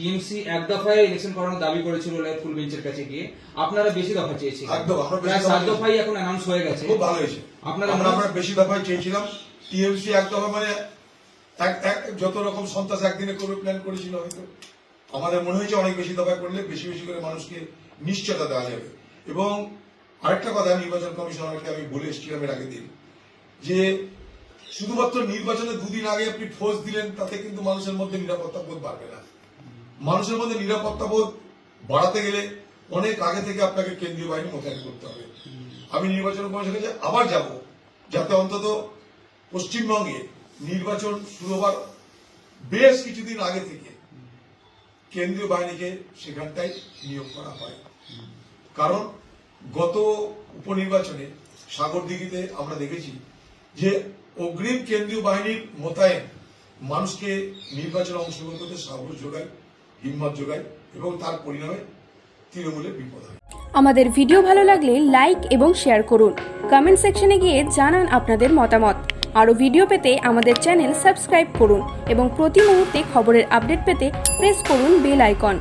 TMC এক দফায় election করানোর দাবি করেছিল ফুল বেঞ্চের কাছে গিয়ে। আপনারা বেশি দফা চেয়েছিলেন। সাত দফাই এখন অ্যানাউন্স হয়ে গেছে। খুব ভালো হয়েছে। আপনারা আমরা আমরা বেশি দফায় চেয়েছিলাম। টিএমসি এক দফা মানে এক- এক- যত রকম সন্ত্রাস একদিনে করবে প্ল্যান করেছিল হয়তো। আমাদের মনে হয়েছে অনেক বেশি দফায় করলে বেশি বেশি করে মানুষকে নিশ্চয়তা দেওয়া যাবে। এবং আরেকটা কথা নির্বাচন কমিশনারকে আমি বলে এসেছিলাম এর আগের দিন যে শুধুমাত্র নির্বাচনের দুদিন আগে আপনি ফোর্স দিলেন তাতে কিন্তু মানুষের মধ্যে নিরাপত্তা বোধ বাড়বে না। মানুষের মধ্যে নিরাপত্তা বোধ বাড়াতে গেলে অনেক আগে থেকে আপনাকে কেন্দ্রীয় বাহিনী মোতায়েন করতে হবে। আমি নির্বাচন কমিশনের কাছে আবার যাব, যাতে অন্তত পশ্চিমবঙ্গে নির্বাচন শুরু হবার বেশ কিছুদিন আগে থেকে কেন্দ্রীয় বাহিনীকে সেখানটায় নিয়োগ করা হয়। কারণ গত উপনির্বাচনে সাগরদিঘিতে আমরা দেখেছি যে অগ্রিম কেন্দ্রীয় বাহিনীর মোতায়েন মানুষকে নির্বাচনে অংশগ্রহণ করতে সাহস যোগায়। হিম্মত যোগায় এবং তার পরিণামে তৃণমূলের বিপদ হয়। আমাদের ভিডিও ভালো লাগলে লাইক এবং শেয়ার করুন। কমেন্ট সেকশনে গিয়ে জানান আপনাদের মতামত। আরও ভিডিও পেতে আমাদের চ্যানেল সাবস্ক্রাইব করুন এবং প্রতি মুহূর্তে খবরের আপডেট পেতে প্রেস করুন বেল আইকন।